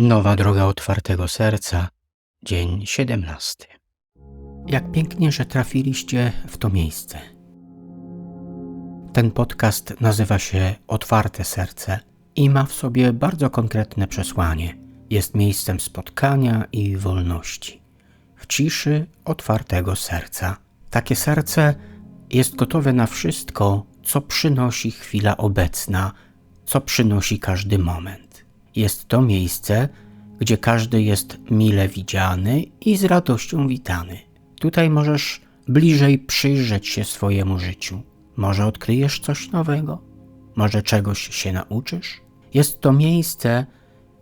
Nowa droga otwartego serca, dzień 17. Jak pięknie, że trafiliście w to miejsce. Ten podcast nazywa się Otwarte Serce i ma w sobie bardzo konkretne przesłanie. Jest miejscem spotkania i wolności. W ciszy otwartego serca. Takie serce jest gotowe na wszystko, co przynosi chwila obecna, co przynosi każdy moment. Jest to miejsce, gdzie każdy jest mile widziany i z radością witany. Tutaj możesz bliżej przyjrzeć się swojemu życiu. Może odkryjesz coś nowego, może czegoś się nauczysz. Jest to miejsce,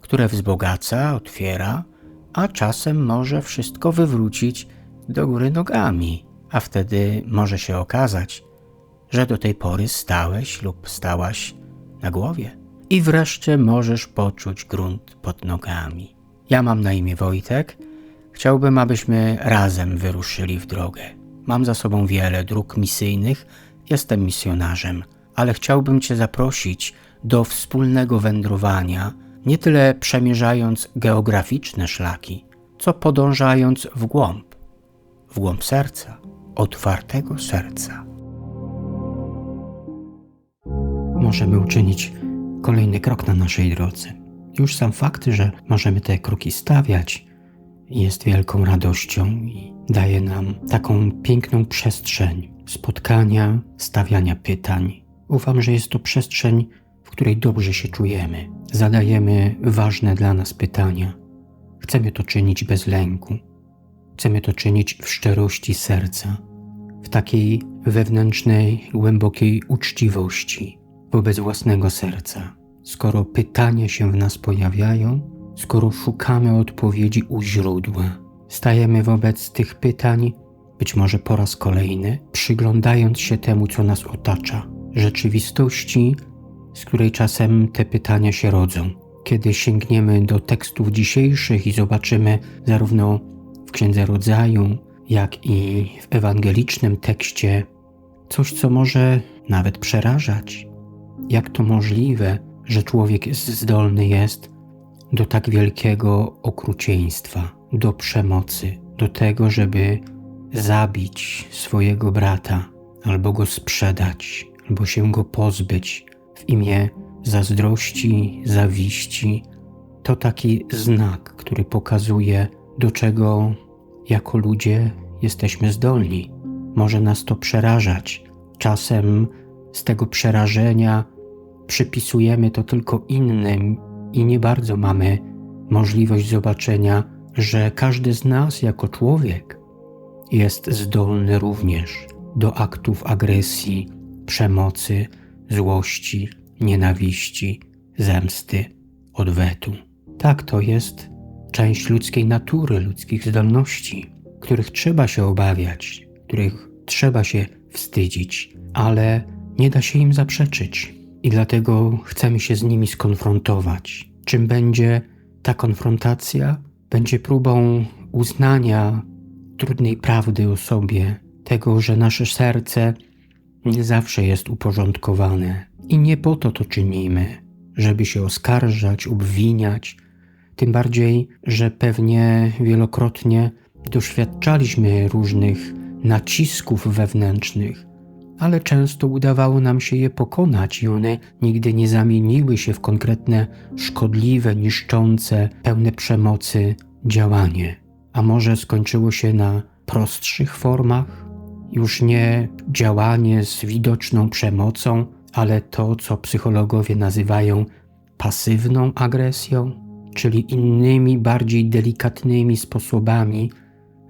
które wzbogaca, otwiera, a czasem może wszystko wywrócić do góry nogami, a wtedy może się okazać, że do tej pory stałeś lub stałaś na głowie i wreszcie możesz poczuć grunt pod nogami. Ja mam na imię Wojtek. Chciałbym, abyśmy razem wyruszyli w drogę. Mam za sobą wiele dróg misyjnych, jestem misjonarzem, ale chciałbym Cię zaprosić do wspólnego wędrowania, nie tyle przemierzając geograficzne szlaki, co podążając w głąb, w głąb serca, otwartego serca. Możemy uczynić kolejny krok na naszej drodze. Już sam fakt, że możemy te kroki stawiać, jest wielką radością i daje nam taką piękną przestrzeń spotkania, stawiania pytań. Ufam, że jest to przestrzeń, w której dobrze się czujemy. Zadajemy ważne dla nas pytania. Chcemy to czynić bez lęku. Chcemy to czynić w szczerości serca, w takiej wewnętrznej, głębokiej uczciwości wobec własnego serca skoro pytania się w nas pojawiają, skoro szukamy odpowiedzi u źródła. Stajemy wobec tych pytań, być może po raz kolejny, przyglądając się temu, co nas otacza, rzeczywistości, z której czasem te pytania się rodzą. Kiedy sięgniemy do tekstów dzisiejszych i zobaczymy zarówno w Księdze Rodzaju, jak i w ewangelicznym tekście coś, co może nawet przerażać. Jak to możliwe, że człowiek zdolny jest do tak wielkiego okrucieństwa, do przemocy, do tego, żeby zabić swojego brata, albo go sprzedać, albo się go pozbyć w imię zazdrości, zawiści. To taki znak, który pokazuje, do czego jako ludzie jesteśmy zdolni. Może nas to przerażać. Czasem z tego przerażenia przypisujemy to tylko innym i nie bardzo mamy możliwość zobaczenia, że każdy z nas jako człowiek jest zdolny również do aktów agresji, przemocy, złości, nienawiści, zemsty, odwetu. Tak to jest część ludzkiej natury, ludzkich zdolności, których trzeba się obawiać, których trzeba się wstydzić, ale nie da się im zaprzeczyć i dlatego chcemy się z nimi skonfrontować. Czym będzie ta konfrontacja? Będzie próbą uznania trudnej prawdy o sobie, tego, że nasze serce nie zawsze jest uporządkowane. I nie po to to czynimy, żeby się oskarżać, obwiniać, tym bardziej, że pewnie wielokrotnie doświadczaliśmy różnych nacisków wewnętrznych, ale często udawało nam się je pokonać i one nigdy nie zamieniły się w konkretne, szkodliwe, niszczące, pełne przemocy działanie. A może skończyło się na prostszych formach? Już nie działanie z widoczną przemocą, ale to, co psychologowie nazywają pasywną agresją, czyli innymi, bardziej delikatnymi sposobami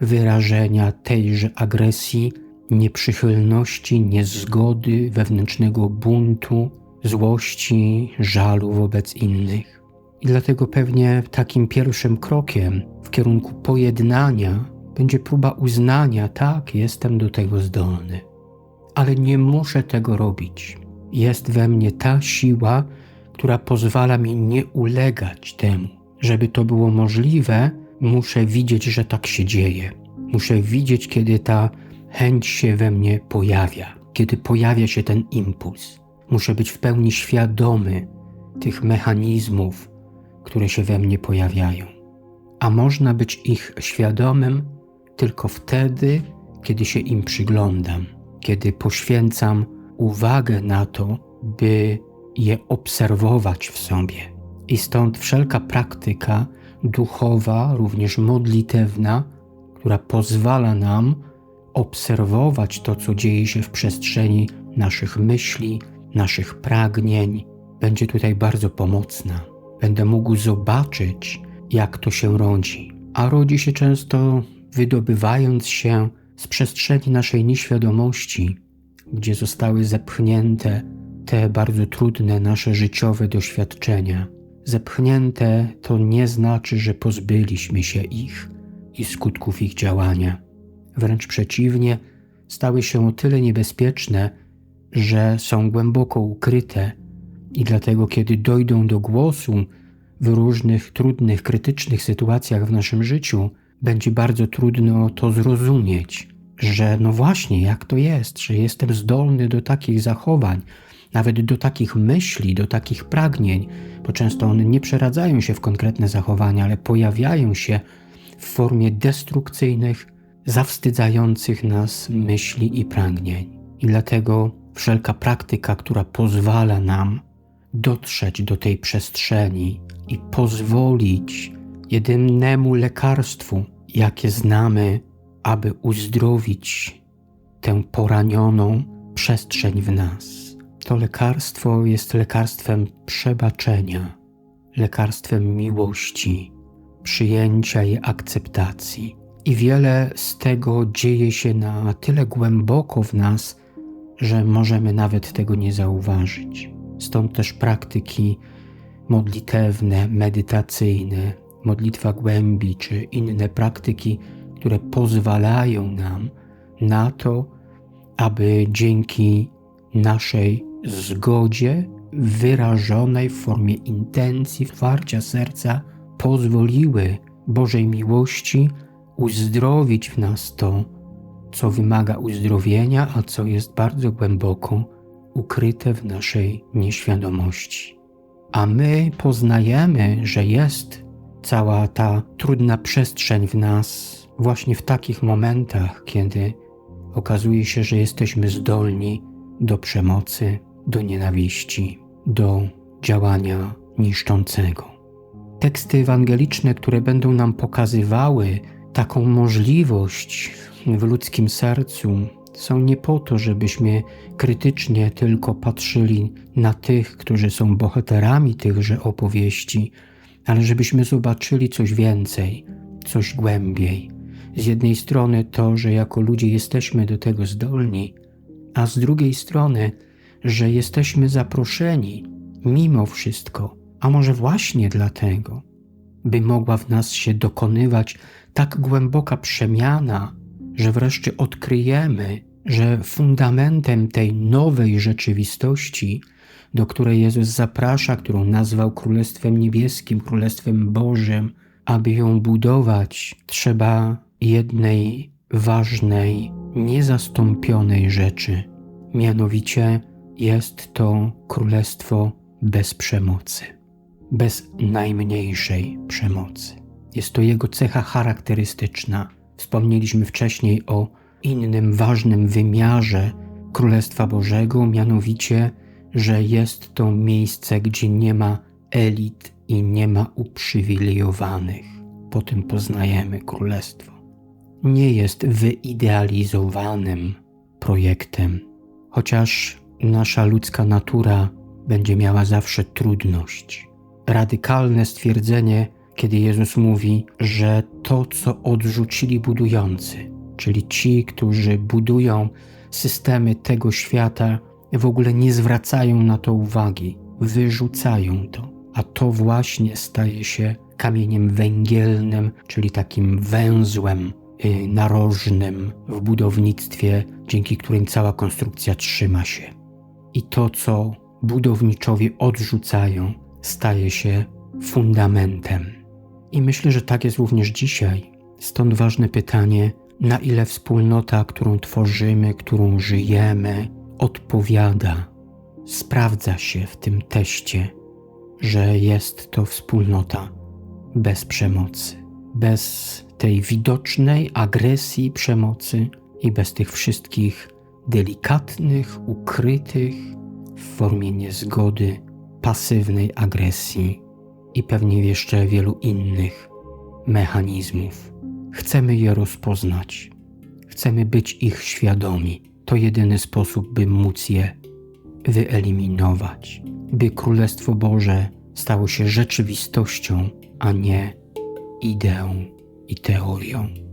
wyrażenia tejże agresji nieprzychylności, niezgody, wewnętrznego buntu, złości, żalu wobec innych. I dlatego pewnie takim pierwszym krokiem w kierunku pojednania będzie próba uznania, tak, jestem do tego zdolny, ale nie muszę tego robić. Jest we mnie ta siła, która pozwala mi nie ulegać temu. Żeby to było możliwe, muszę widzieć, że tak się dzieje. Muszę widzieć, kiedy ta chęć się we mnie pojawia, kiedy pojawia się ten impuls. Muszę być w pełni świadomy tych mechanizmów, które się we mnie pojawiają. A można być ich świadomym tylko wtedy, kiedy się im przyglądam, kiedy poświęcam uwagę na to, by je obserwować w sobie. I stąd wszelka praktyka duchowa, również modlitewna, która pozwala nam obserwować to, co dzieje się w przestrzeni naszych myśli, naszych pragnień, będzie tutaj bardzo pomocna. Będę mógł zobaczyć, jak to się rodzi. A rodzi się często wydobywając się z przestrzeni naszej nieświadomości, gdzie zostały zepchnięte te bardzo trudne nasze życiowe doświadczenia. Zepchnięte to nie znaczy, że pozbyliśmy się ich i skutków ich działania. Wręcz przeciwnie, stały się o tyle niebezpieczne, że są głęboko ukryte i dlatego, kiedy dojdą do głosu w różnych trudnych, krytycznych sytuacjach w naszym życiu, będzie bardzo trudno to zrozumieć, że no właśnie, jak to jest, że jestem zdolny do takich zachowań, nawet do takich myśli, do takich pragnień, bo często one nie przeradzają się w konkretne zachowania, ale pojawiają się w formie destrukcyjnych, zawstydzających nas myśli i pragnień. I dlatego wszelka praktyka, która pozwala nam dotrzeć do tej przestrzeni i pozwolić jedynemu lekarstwu, jakie znamy, aby uzdrowić tę poranioną przestrzeń w nas. To lekarstwo jest lekarstwem przebaczenia, lekarstwem miłości, przyjęcia i akceptacji. I wiele z tego dzieje się na tyle głęboko w nas, że możemy nawet tego nie zauważyć. Stąd też praktyki modlitewne, medytacyjne, modlitwa głębi czy inne praktyki, które pozwalają nam na to, aby dzięki naszej zgodzie wyrażonej w formie intencji, otwarcia serca, pozwoliły Bożej miłości uzdrowić w nas to, co wymaga uzdrowienia, a co jest bardzo głęboko ukryte w naszej nieświadomości. A my poznajemy, że jest cała ta trudna przestrzeń w nas właśnie w takich momentach, kiedy okazuje się, że jesteśmy zdolni do przemocy, do nienawiści, do działania niszczącego. Teksty ewangeliczne, które będą nam pokazywały taką możliwość w ludzkim sercu, są nie po to, żebyśmy krytycznie tylko patrzyli na tych, którzy są bohaterami tychże opowieści, ale żebyśmy zobaczyli coś więcej, coś głębiej. Z jednej strony to, że jako ludzie jesteśmy do tego zdolni, a z drugiej strony, że jesteśmy zaproszeni mimo wszystko, a może właśnie dlatego, by mogła w nas się dokonywać tak głęboka przemiana, że wreszcie odkryjemy, że fundamentem tej nowej rzeczywistości do której Jezus zaprasza, którą nazwał Królestwem Niebieskim, Królestwem Bożym, aby ją budować, trzeba jednej ważnej, niezastąpionej rzeczy. Mianowicie jest to królestwo bez przemocy, bez najmniejszej przemocy. Jest to jego cecha charakterystyczna. Wspomnieliśmy wcześniej o innym ważnym wymiarze Królestwa Bożego, mianowicie że jest to miejsce, gdzie nie ma elit i nie ma uprzywilejowanych. Po tym poznajemy królestwo. Nie jest wyidealizowanym projektem, chociaż nasza ludzka natura będzie miała zawsze trudność. Radykalne stwierdzenie, kiedy Jezus mówi, że to, co odrzucili budujący, czyli ci, którzy budują systemy tego świata, w ogóle nie zwracają na to uwagi, wyrzucają to. A to właśnie staje się kamieniem węgielnym, czyli takim węzłem y, narożnym w budownictwie, dzięki którym cała konstrukcja trzyma się. I to, co budowniczowie odrzucają, staje się fundamentem. I myślę, że tak jest również dzisiaj. Stąd ważne pytanie, na ile wspólnota, którą tworzymy, którą żyjemy, odpowiada, sprawdza się w tym teście że jest to wspólnota bez przemocy, bez tej widocznej agresji przemocy i bez tych wszystkich delikatnych, ukrytych w formie niezgody, pasywnej agresji i pewnie jeszcze wielu innych mechanizmów. Chcemy je rozpoznać, chcemy być ich świadomi. To jedyny sposób, by móc je wyeliminować, by Królestwo Boże stało się rzeczywistością, a nie ideą i teorią.